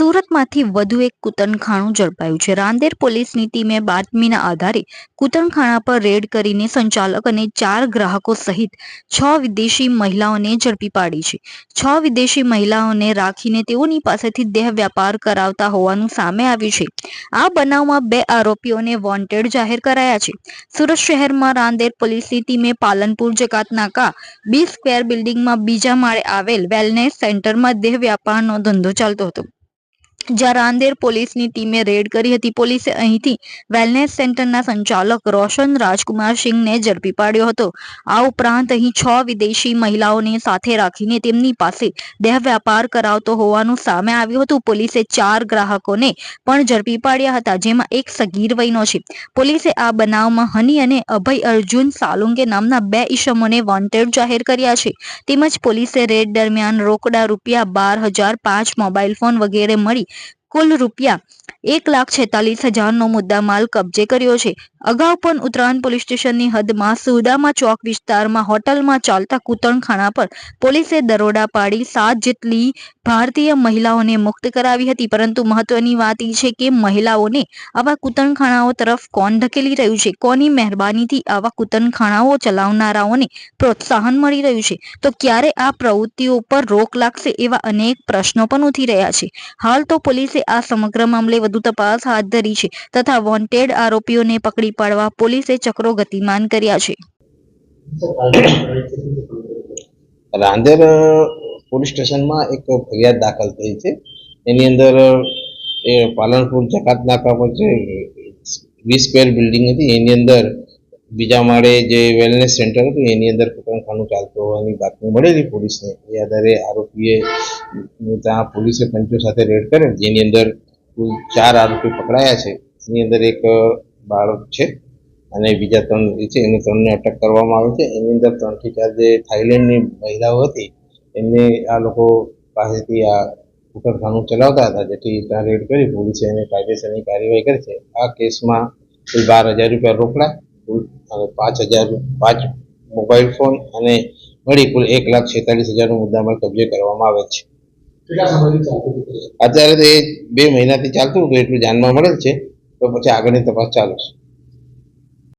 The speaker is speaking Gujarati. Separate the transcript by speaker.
Speaker 1: સુરતમાંથી વધુ એક કૂતનખાણું ઝડપાયું છે. રાંદેર પોલીસની ટીમે બાતમીના આધારે કૂતનખાણા પર રેડ કરીને સંચાલક અને ચાર ગ્રાહકો સહિત છ વિદેશી મહિલાઓને ઝડપી પાડી છે. છ વિદેશી મહિલાઓને રાખીને તેઓની પાસેથી દેહ વ્યાપાર કરાવતા હોવાનું સામે આવ્યું છે. આ બનાવમાં બે આરોપીઓને વોન્ટેડ જાહેર કરાયા છે. સુરત શહેરમાં રાંદેર પોલીસની ટીમે પાલનપુર જકાત નાકા બી સ્ક્વેર બિલ્ડિંગમાં બીજા માળે આવેલ વેલનેસ સેન્ટરમાં દેહ વ્યાપારનો ધંધો ચાલતો હતો. જ્યાં પોલીસની ટીમે રેડ કરી હતી, પોલીસે અહીંથી વેલનેસ સેન્ટરના સંચાલક રોશન રાજકુમાર સિંહને ઝડપી પાડ્યો હતો. આ ઉપરાંત અહીં છ વિદેશી મહિલાઓને સાથે રાખીને તેમની પાસે દેહ વ્યાપાર કરાવતો હોવાનું સામે આવ્યું હતું. પોલીસે ચાર ગ્રાહકોને પણ ઝડપી પાડ્યા હતા, જેમાં એક સગીર વયનો છે. પોલીસે આ બનાવમાં હની અને અભય અર્જુન સાલુંગે નામના બે ઈસમોને વોન્ટેડ જાહેર કર્યા છે. તેમજ પોલીસે રેડ દરમિયાન રોકડા રૂપિયા બાર હજાર પાંચ મોબાઈલ ફોન વગેરે મળી કુલ રૂપિયા એક લાખ છેતાલીસ હજારનો મુદ્દામાલ કબજે કર્યો છે. અગાઉ પણ ઉત્તરાયણ પોલીસ સ્ટેશનની હદમાં સુદામા ચોક વિસ્તારમાં હોટલમાં ચાલતા કૂતણખાણા પર પોલીસે દરોડા પાડી સાત જેટલી ભારતીય મહિલાઓને મુક્ત કરાવી હતી. પરંતુ મહત્વની વાત એ છે કે મહિલાઓને આવા કૂતણખાણાઓ તરફ કોણ ધકેલી રહ્યું છે? કોની મહેરબાનીથી આવા કૂતણખાણાઓ ચલાવનારાઓને પ્રોત્સાહન મળી રહ્યું છે? તો ક્યારે આ પ્રવૃત્તિઓ પર રોક લાગશે એવા અનેક પ્રશ્નો પણ ઉઠી રહ્યા છે. હાલ તો પોલીસે આ સમગ્ર મામલે વધુ તપાસ હાથ ધરી છે તથા વોન્ટેડ આરોપીઓને પકડી પાડવા પોલીસે ચક્રો ગતિમાન કર્યા છે.
Speaker 2: રાંદેર પોલીસ સ્ટેશનમાં એક ફરિયાદ દાખલ થઈ છે. એની અંદર એ પાલનપુર જકાત નાકા પર જે વીસ સ્ક્વેર બિલ્ડિંગ હતી, એની અંદર બીજા માળે જે વેલનેસ સેન્ટર હતું, એની અંદર કુટુંબખાનું ચાલતું હોવાની બાતમી મળેલી પોલીસને. એ આધારે આરોપીએ ત્યાં પોલીસે પંચો સાથે રેડ કરેલ જેની અંદર કુલ ચાર આરોપી પકડાયા છે, એની અંદર એક બાળક છે અને બીજા ત્રણ છે, એને ત્રણને અટક કરવામાં આવે છે. એની અંદર ત્રણથી ચાર જે થાઈલેન્ડની મહિલાઓ હતી, એમને આ લોકો પાસેથી આ કુકરખાનું ચલાવતા હતા, જેથી ત્યાં રેડ કરી પોલીસે એને કાયદેસરની કાર્યવાહી કરી છે. આ કેસમાં કુલ બાર હજાર રૂપિયા રોકડા, કુલ અને પાંચ હજાર પાંચ મોબાઈલ ફોન અને મળી કુલ એક લાખ છેતાલીસ હજારનો મુદ્દામાલ કબજે કરવામાં આવે છે. અત્યારે તો એ બે મહિનાથી ચાલતું હતું, એટલું જાણવા મળેલ છે. તો પછી આગળની તપાસ ચાલુ છે.